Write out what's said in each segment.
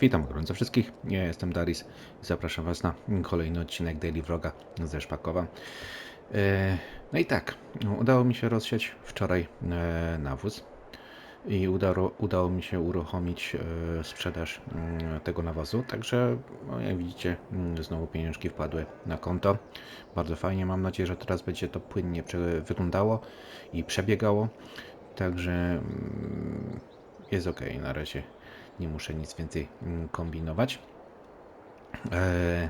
Witam gorąco wszystkich, ja jestem Daris i zapraszam Was na kolejny odcinek Daily Vloga ze Szpakowa. E, No i tak, udało mi się rozsiać wczoraj e, nawóz i udało, udało mi się uruchomić e, sprzedaż mm, tego nawozu, także no, jak widzicie mm, znowu pieniążki wpadły na konto. Bardzo fajnie, mam nadzieję, że teraz będzie to płynnie wyglądało i przebiegało, także mm, jest ok na razie nie muszę nic więcej mm, kombinować, e,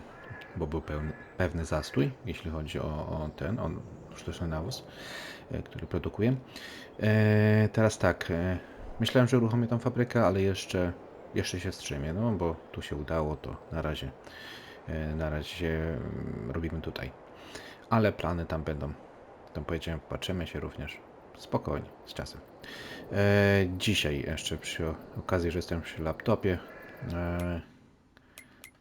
bo był pełny, pewny zastój, jeśli chodzi o, o ten, o sztuczny nawóz, e, który produkuję. E, teraz tak, myślałem, że uruchomię tą fabrykę, ale jeszcze, jeszcze się wstrzymię, no bo tu się udało, to na razie, na razie mm, robimy tutaj. Ale plany tam będą. Tam powiedziałem, patrzymy się również spokojnie, z czasem. E, dzisiaj jeszcze przy okazji, że jestem przy laptopie, e,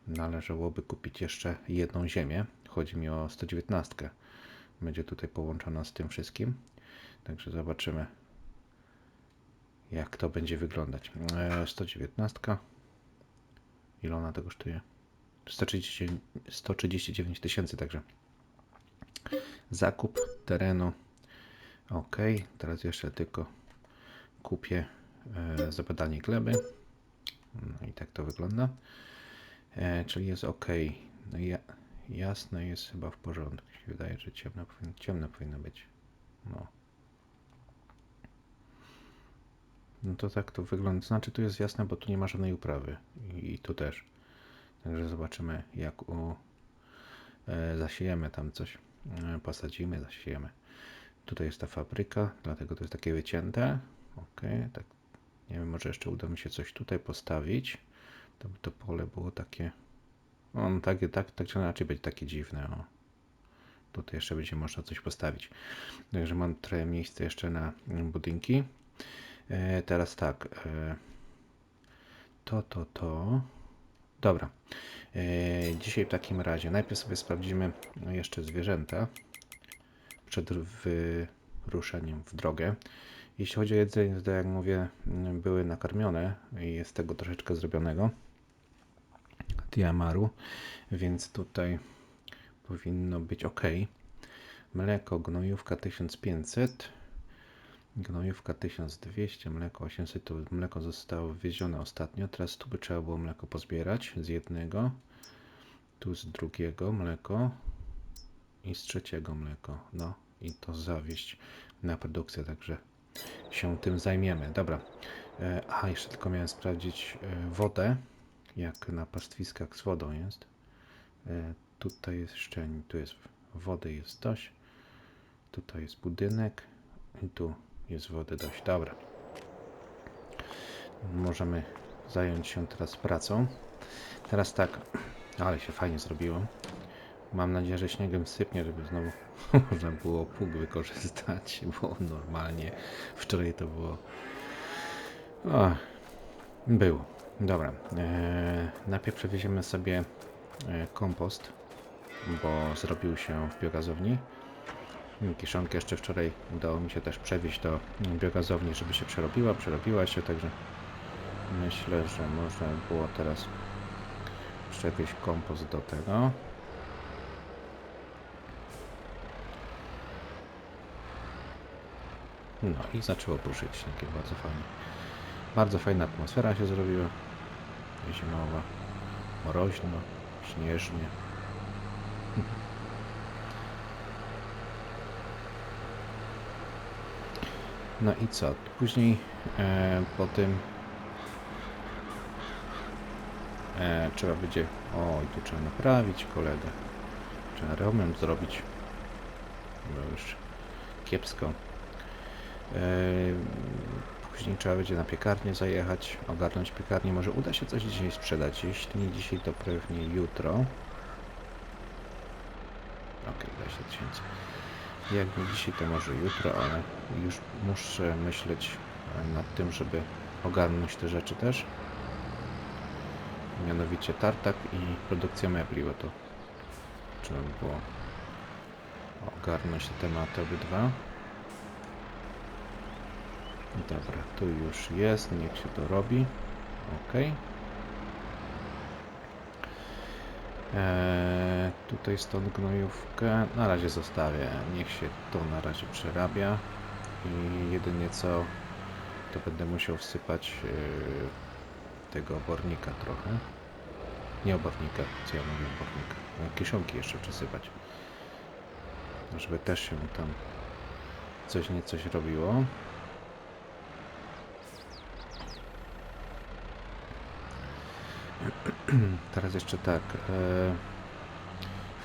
należałoby kupić jeszcze jedną ziemię. Chodzi mi o 119. Będzie tutaj połączona z tym wszystkim. Także zobaczymy, jak to będzie wyglądać. E, 119. Ile ona to kosztuje? 130 139 tysięcy, także zakup terenu. Ok, teraz jeszcze tylko kupię e, zabadanie gleby. No i tak to wygląda. E, czyli jest ok. No ja, jasne jest chyba w porządku. Się wydaje, że ciemno, ciemno powinno być. No. No to tak to wygląda. Znaczy tu jest jasne, bo tu nie ma żadnej uprawy. I, i tu też. Także zobaczymy jak u, e, zasiejemy tam coś. E, posadzimy, zasiejemy. Tutaj jest ta fabryka, dlatego to jest takie wycięte. Ok, tak. Nie wiem, może jeszcze uda mi się coś tutaj postawić. To by to pole było takie. O, no takie, tak, tak czy inaczej będzie takie dziwne. O. Tutaj jeszcze będzie można coś postawić. Także mam trochę miejsca jeszcze na budynki. E, teraz tak. E, to, to, to. Dobra. E, dzisiaj w takim razie najpierw sobie sprawdzimy no, jeszcze zwierzęta przed wyruszeniem w drogę. Jeśli chodzi o jedzenie, to jak mówię, były nakarmione i jest tego troszeczkę zrobionego. Tiamaru, więc tutaj powinno być ok. Mleko, gnojówka 1500, gnojówka 1200, mleko 800, to mleko zostało wywiezione ostatnio. Teraz tu by trzeba było mleko pozbierać z jednego, tu z drugiego mleko i z trzeciego mleko. No i to zawieść na produkcję, także się tym zajmiemy. Dobra. E, A, jeszcze tylko miałem sprawdzić e, wodę, jak na pastwiskach z wodą jest. E, Tutaj jest szczeń, tu jest wody jest dość. Tutaj jest budynek i tu jest wody dość. Dobra. Możemy zająć się teraz pracą. Teraz tak, ale się fajnie zrobiło. Mam nadzieję, że śniegiem sypnie, żeby znowu można było pług wykorzystać, bo normalnie wczoraj to było. O, było. Dobra. E, najpierw przewieziemy sobie e, kompost, bo zrobił się w biogazowni. Kiszonkę jeszcze wczoraj udało mi się też przewieźć do biogazowni, żeby się przerobiła. Przerobiła się, także myślę, że można było teraz przewieźć kompost do tego. No i zaczęło pruszyć śniegiem, bardzo fajnie. Bardzo fajna atmosfera się zrobiła. Zimowa, moroźno, śnieżnie. No i co? Później e, po tym e, trzeba będzie. O, tu trzeba naprawić kolegę. Trzeba remont zrobić. Bo już kiepsko. Później trzeba będzie na piekarnię zajechać, ogarnąć piekarnię. Może uda się coś dzisiaj sprzedać. Jeśli nie dzisiaj, to pewnie jutro. Ok, 20 tysięcy. Jak nie dzisiaj, to może jutro, ale już muszę myśleć e, nad tym, żeby ogarnąć te rzeczy też. Mianowicie tartak i produkcja mebli, bo to trzeba by było ogarnąć te tematy obydwa. Dobra, tu już jest, niech się to robi. Ok. Eee, tutaj stąd gnojówkę na razie zostawię. Niech się to na razie przerabia. I jedynie co to będę musiał wsypać eee, tego obornika trochę. Nie obornika, co ja mówię obornika. E, Kiszonki jeszcze przesypać. Żeby też się tam coś nie coś robiło. Teraz jeszcze tak. e,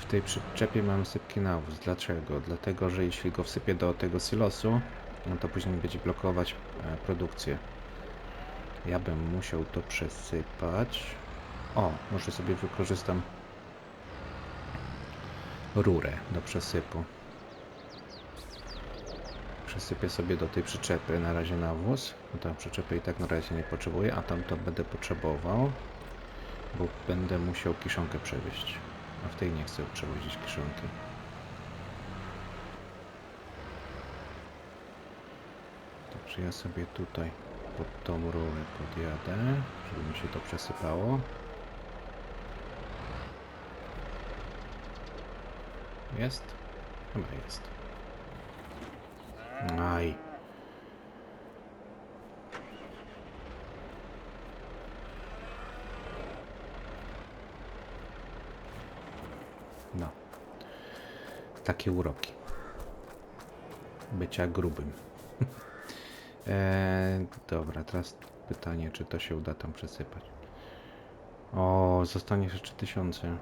W tej przyczepie mam sypki nawóz. Dlaczego? Dlatego, że jeśli go wsypię do tego silosu, no to później będzie blokować e, produkcję. Ja bym musiał to przesypać. O, może sobie wykorzystam rurę do przesypu. Przesypię sobie do tej przyczepy na razie nawóz. bo Tą przyczepę i tak na razie nie potrzebuję, a tam to będę potrzebował, bo będę musiał kiszonkę przewieźć. A w tej nie chcę przewozić kiszonki. Także ja sobie tutaj pod tą rurę podjadę, żeby mi się to przesypało. Jest? Chyba jest. Aj. Takie uroki. Bycia grubym. eee, dobra, teraz pytanie, czy to się uda tam przesypać. O, zostanie jeszcze 3000.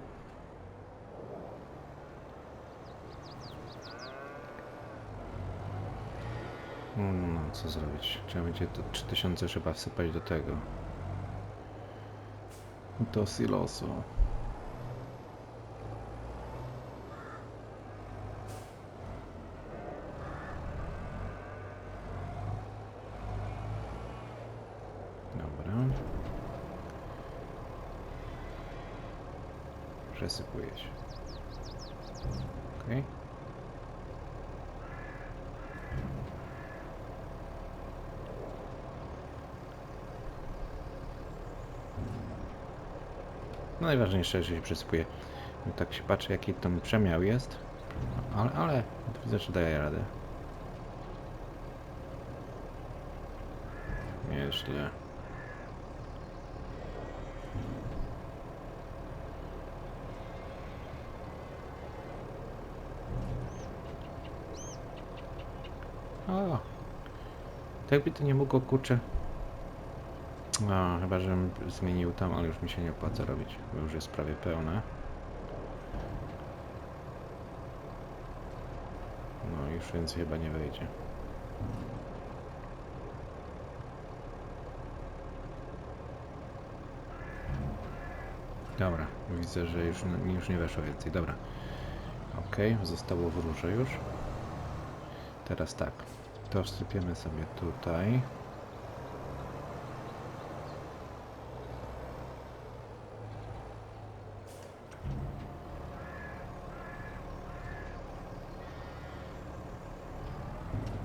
No, co zrobić? Trzeba będzie to 3000 trzeba wsypać do tego. Do silosu. Dobra. Przesypuje się. No najważniejsze, że się przesypuje. No tak się patrzę, jaki tam przemiał jest. Ale, ale widzę, że daje radę. Nieźle. O! Tak by to nie mogło, kurczę. No, chyba, żebym zmienił tam, ale już mi się nie opłaca robić, bo już jest prawie pełne. No, już więcej chyba nie wejdzie. Dobra, widzę, że już, już nie weszło więcej. Dobra. Ok, zostało w już. Teraz tak. To wsypiemy sobie tutaj.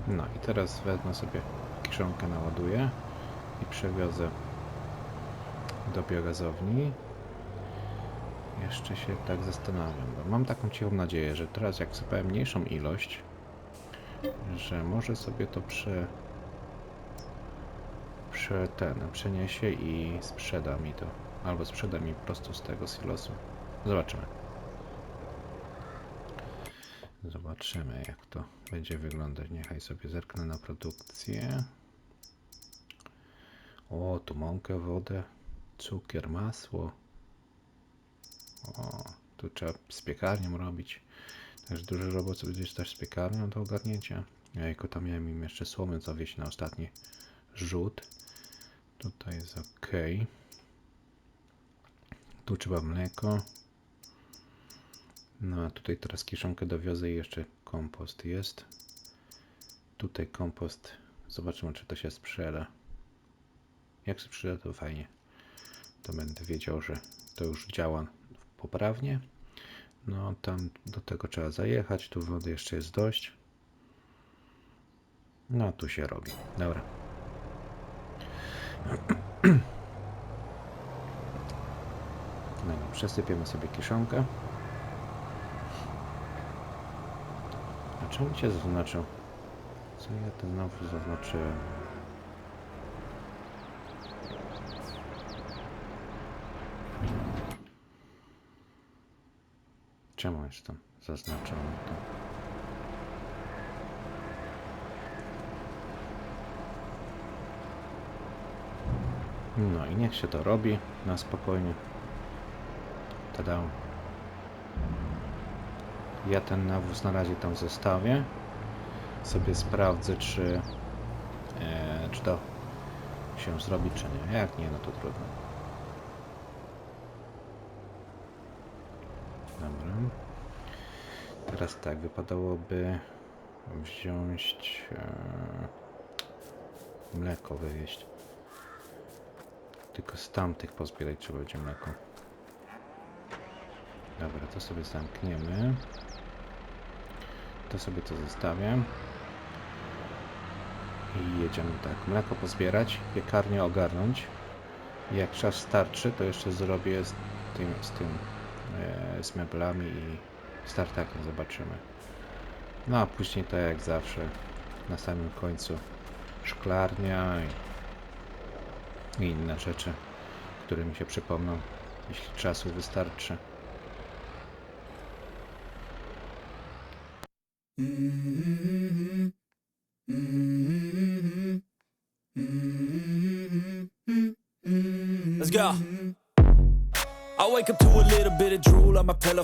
No i teraz wezmę sobie kiszonkę naładuję i przewiozę do biogazowni. Jeszcze się tak zastanawiam, bo mam taką cichą nadzieję, że teraz jak sypałem mniejszą ilość, że może sobie to prze, prze ten, przeniesie i sprzeda mi to. Albo sprzeda mi po prostu z tego silosu. Zobaczymy. Zobaczymy jak to będzie wyglądać. Niechaj sobie zerknę na produkcję. O, tu mąkę, wodę, cukier, masło. O, tu trzeba z piekarnią robić. Także duży robot sobie gdzieś też z piekarnią do ogarnięcia. Jajko, tam miałem im jeszcze słomy zawieść na ostatni rzut. Tutaj jest ok. Tu trzeba mleko. No a tutaj teraz kiszonkę dowiozę i jeszcze kompost jest. Tutaj kompost. Zobaczymy, czy to się sprzeda. Jak się sprzeda, to fajnie. To będę wiedział, że to już działa poprawnie. No tam do tego trzeba zajechać. Tu wody jeszcze jest dość. No tu się robi. Dobra. No przesypiemy sobie kiszonkę. A czemu się zaznaczył? Co ja to znowu zaznaczyłem? Czemu jest tam zaznaczone to? No i niech się to robi na spokojnie. Tada. Ja ten nawóz na razie tam zostawię. Sobie sprawdzę, czy, e, czy to się zrobi, czy nie. Jak nie, no to trudno. Dobra. Teraz tak, wypadałoby wziąć e, mleko wywieźć. Tylko z tamtych pozbierać trzeba będzie mleko. Dobra, to sobie zamkniemy. To sobie to zostawię. I jedziemy tak. Mleko pozbierać, piekarnię ogarnąć. Jak czas starczy, to jeszcze zrobię z tym, z tym, e, z meblami i startakiem zobaczymy. No a później tak jak zawsze, na samym końcu szklarnia i, i inne rzeczy, które mi się przypomną, jeśli czasu wystarczy.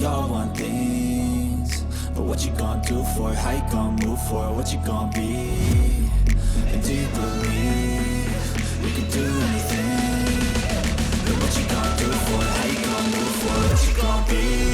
We all want things. But what you gonna do for it? How you gonna move for it? What you gonna be? And do you believe you can do anything? But what you gonna do for it? How you gonna move for it? What you gonna be?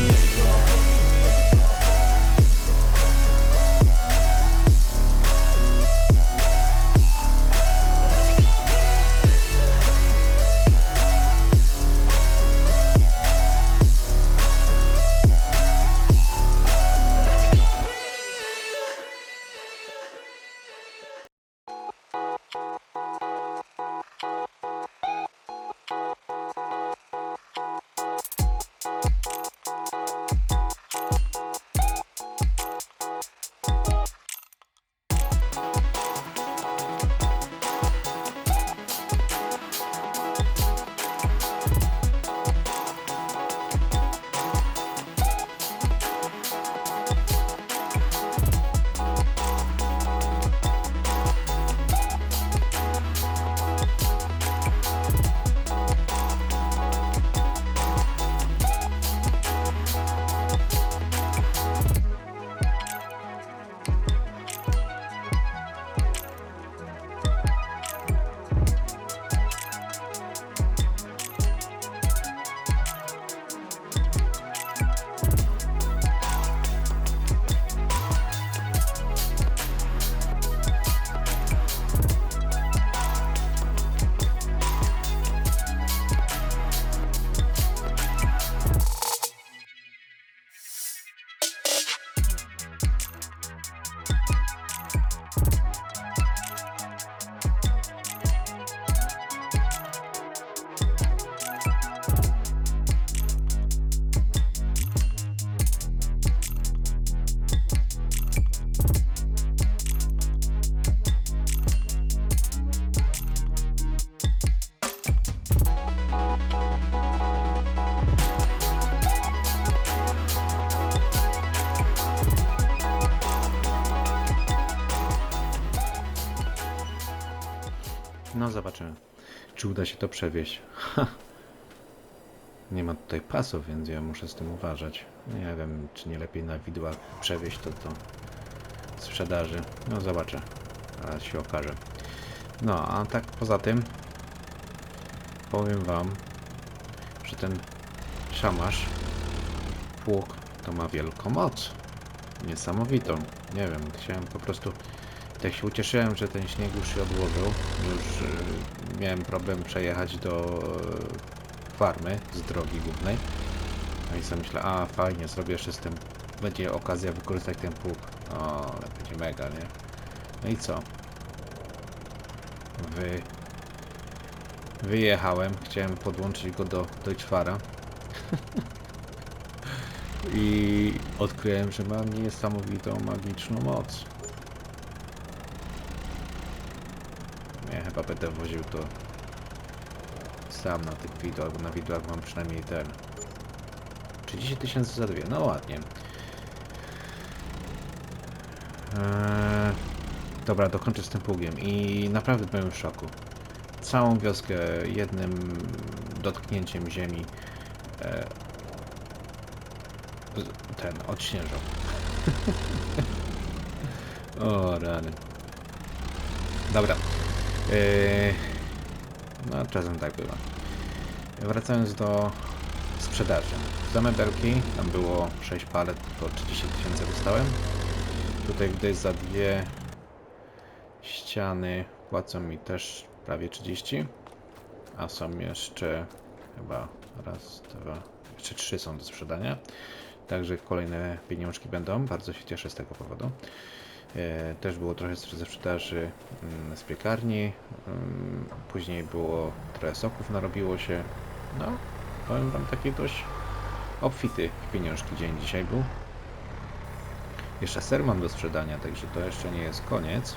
Czy uda się to przewieźć. Ha. Nie ma tutaj pasów, więc ja muszę z tym uważać. Nie wiem, czy nie lepiej na widłach przewieźć to do sprzedaży. No zobaczę, zaraz się okaże. No, a tak poza tym powiem wam, że ten szamarz pług to ma wielką moc. Niesamowitą. Nie wiem, chciałem po prostu tak się ucieszyłem, że ten śnieg już się odłożył. Już y, miałem problem przejechać do y, farmy z drogi głównej. No i sobie myślę, a fajnie, zrobię jeszcze z tym. Będzie okazja wykorzystać ten pług. O, ale będzie mega, nie? No i co? Wy... Wyjechałem, chciałem podłączyć go do Deutschfara. I odkryłem, że ma niesamowitą magiczną moc. Ja chyba będę woził to sam na tych widłach, bo na widłach mam przynajmniej ten 30 tysięcy za dwie, no ładnie. Eee, dobra, dokończę z tym pługiem i naprawdę byłem w szoku. Całą wioskę jednym dotknięciem ziemi e, ten odśnieżał. o rany. Dobra. Eee, no czasem tak bywa. Wracając do sprzedaży. Za mebelki tam było 6 palet, po 30 tysięcy dostałem. Tutaj widać za dwie ściany płacą mi też prawie 30. A są jeszcze chyba raz, dwa, jeszcze trzy są do sprzedania. Także kolejne pieniążki będą. Bardzo się cieszę z tego powodu. E, Też było trochę ze sprzedaży mm, z piekarni. Mm, Później było trochę soków narobiło się. No, powiem wam taki dość obfity pieniążki dzień dzisiaj był. Jeszcze ser mam do sprzedania, także to jeszcze nie jest koniec.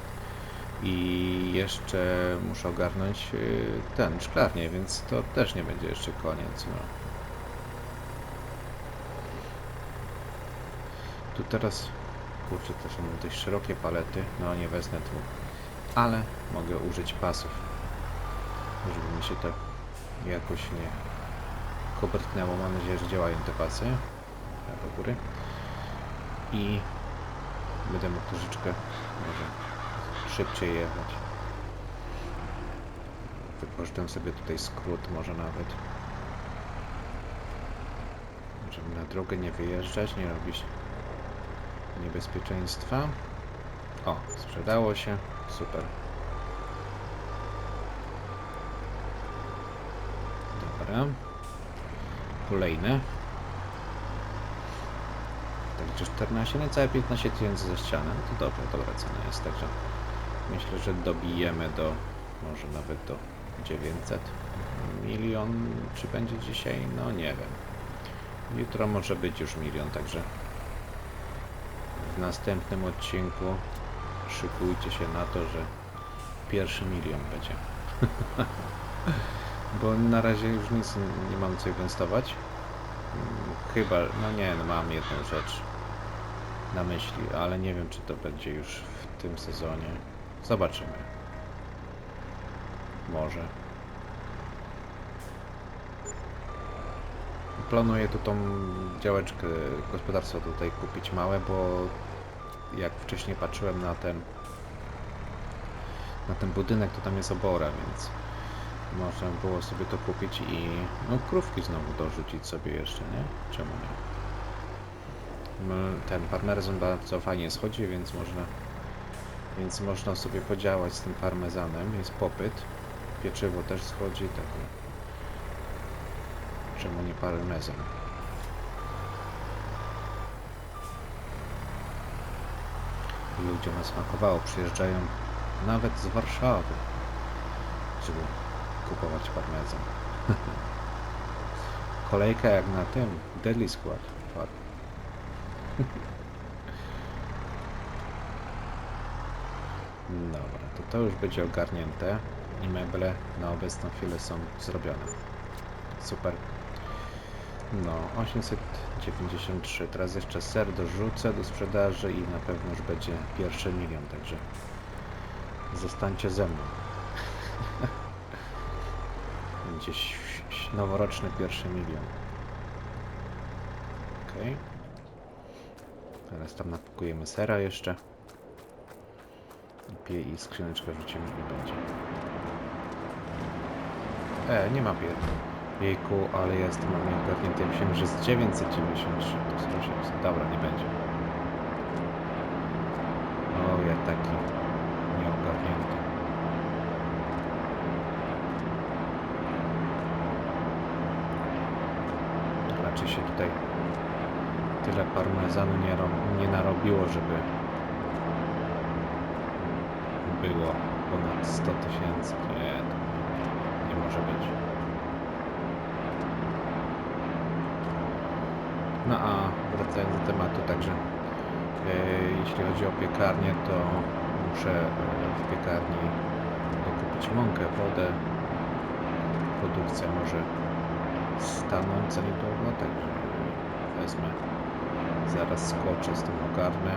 I jeszcze muszę ogarnąć y, ten szklarnię, więc to też nie będzie jeszcze koniec. No. Tu teraz, kurczę, to są dość szerokie palety, no nie wezmę tu, ale mogę użyć pasów, żeby mi się to jakoś nie kopertnęło. Mam nadzieję, że działają te pasy. Ja do góry. I będę mógł troszeczkę może szybciej jechać. Wykorzystam sobie tutaj skrót, może nawet. Żeby na drogę nie wyjeżdżać, nie robić niebezpieczeństwa. O, sprzedało się. Super. Dobra. Kolejne. Także 14, niecałe 15 tysięcy za ścianę. No to dobra, dobra cena jest. Także myślę, że dobijemy do może nawet do 900 milion. Czy będzie dzisiaj? No nie wiem. Jutro może być już milion, także w następnym odcinku szykujcie się na to, że pierwszy milion będzie. Bo na razie już nic nie mam co inwestować. Chyba, no nie, no mam jedną rzecz na myśli, ale nie wiem czy to będzie już w tym sezonie. Zobaczymy. Może. Planuję tu tą działeczkę gospodarstwa tutaj kupić małe, bo jak wcześniej patrzyłem na ten na ten budynek, to tam jest obora, więc można było sobie to kupić i no krówki znowu dorzucić sobie jeszcze, nie? Czemu nie? M- Ten parmezan bardzo fajnie schodzi, więc można więc można sobie podziałać z tym parmezanem, jest popyt. Pieczywo też schodzi, tak. Czemu nie parmezan? Ludziom smakowało, przyjeżdżają nawet z Warszawy, żeby kupować parmezan. Kolejka jak na tym, Deadly Squad. Dobra, to to już będzie ogarnięte i meble na obecną chwilę są zrobione. Super. No, 893. Teraz jeszcze ser dorzucę do sprzedaży i na pewno już będzie pierwszy milion, także zostańcie ze mną. Będzie noworoczny pierwszy milion. Okej. Teraz tam napakujemy sera jeszcze. Pie- I skrzyneczkę rzucimy i będzie. E, nie ma pier. Jejku, ale jest mam nieogarnięty. Myślałem, że jest 993. To jest 800. Dobra, nie będzie. O, ja taki nieogarnięty. Raczej się tutaj tyle parmezanu nie, nie narobiło, żeby było ponad 100 tysięcy. Nie, nie może być. No a wracając do tematu, także e, jeśli chodzi o piekarnię, to muszę e, w piekarni dokupić mąkę, wodę. Produkcja może stanąć za niedługo, także wezmę, zaraz skoczę z tym ogarnę.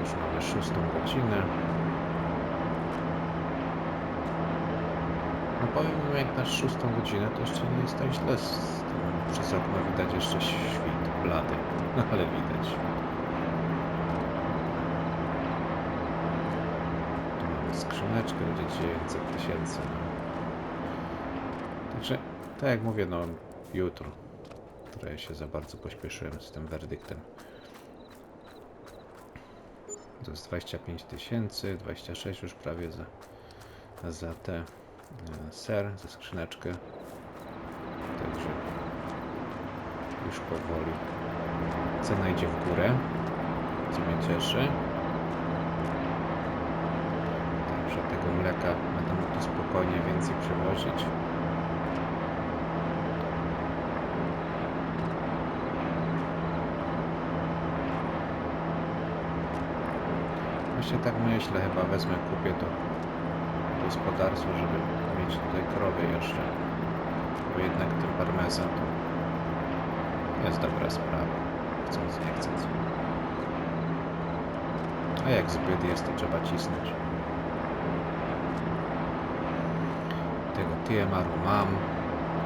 Już mamy szóstą godzinę. Powiem jak na szóstą godzinę to jeszcze nie jest tak źle. Przez okno widać jeszcze świt blady, no ale widać. Tu mamy skrzyneczkę, będzie 900 tysięcy. No. Także, tak jak mówię, no jutro. Trochę się za bardzo pośpieszyłem z tym werdyktem. To jest 25 tysięcy, 26 już prawie za, za te ser, za skrzyneczkę. Także już powoli cena idzie w górę, co mnie cieszy. Także tego mleka będę mógł spokojnie więcej przewozić. Właśnie tak myślę, chyba wezmę, kupię to gospodarstwo, żeby mieć tutaj krowy jeszcze. Bo jednak ten parmezan to jest dobra sprawa. Chcąc, nie chcąc. A jak zbyt jest, to trzeba cisnąć. Tego TMR-u mam,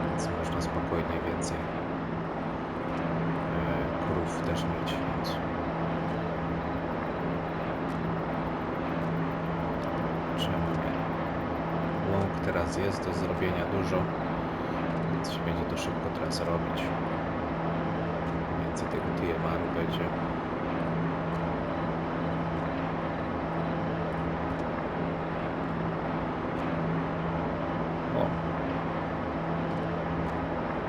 więc można spokojnie więcej e, krów też mieć, więc czemu nie? Teraz jest do zrobienia dużo, więc się będzie to szybko teraz robić. Więcej tego TMR-u będzie. O!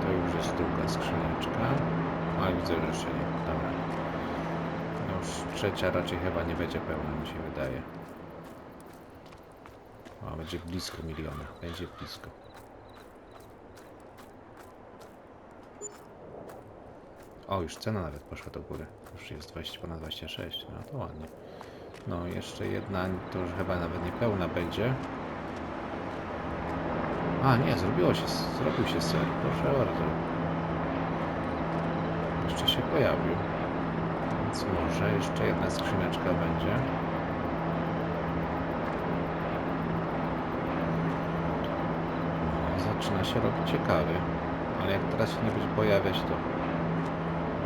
To już jest druga skrzyneczka. A widzę, że jeszcze nie. Dobra. No już trzecia raczej chyba nie będzie pełna, mi się wydaje. Będzie blisko miliona. Będzie blisko. O, już cena nawet poszła do góry. Już jest 20, ponad 26. No to ładnie. No, jeszcze jedna, to już chyba nawet niepełna będzie. A, nie, zrobiło się, zrobił się ser. Proszę bardzo. Jeszcze się pojawił. Więc może jeszcze jedna skrzyneczka będzie. No, zaczyna się robić ciekawie. Ale jak teraz się nie będzie pojawiać, to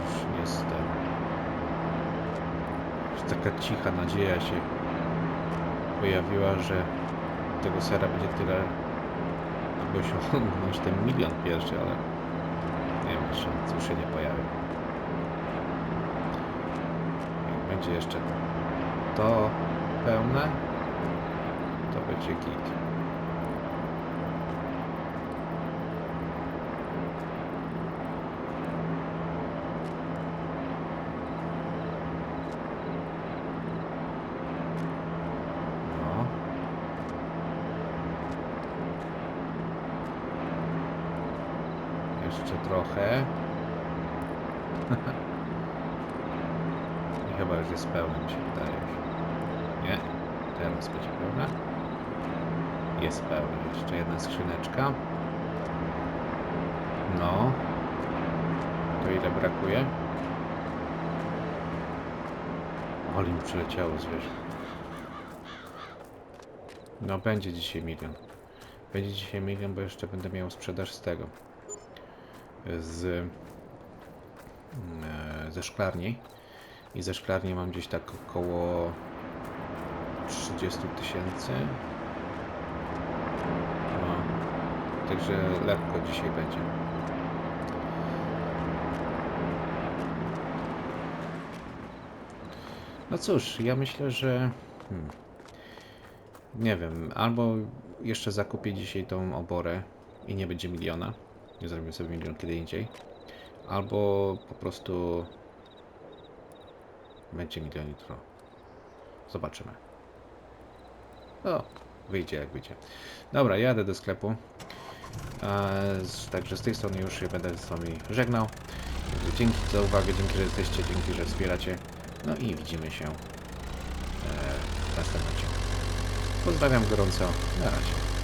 już niestety. Już taka cicha nadzieja się pojawiła, że tego sera będzie tyle, aby osiągnąć ten milion pierwszy, ale nie ma szans, już się nie pojawi. Jak będzie jeszcze to pełne, to będzie git. No. Jeszcze trochę. I chyba już jest pełne, mi się wydaje. Już. Nie, teraz będzie pełne. Jest pełne. Jeszcze jedna skrzyneczka. No. To ile brakuje? Ale mi przyleciało zwierz. No będzie dzisiaj milion. Będzie dzisiaj milion, bo jeszcze będę miał sprzedaż z tego. Z... e, ze szklarni. I ze szklarni mam gdzieś tak około 30 tysięcy. No. Także lekko dzisiaj będzie. No cóż, ja myślę, że. Hmm, nie wiem, albo jeszcze zakupię dzisiaj tą oborę i nie będzie miliona. Nie zrobimy sobie milion kiedy indziej. Albo po prostu będzie milion jutro. Zobaczymy. O, wyjdzie jak wyjdzie. Dobra, jadę do sklepu. Także z tej strony już się będę z wami żegnał. Dzięki za uwagę, dzięki, że jesteście, dzięki, że wspieracie. No i widzimy się e, w następnym odcinku. Pozdrawiam gorąco. Na razie.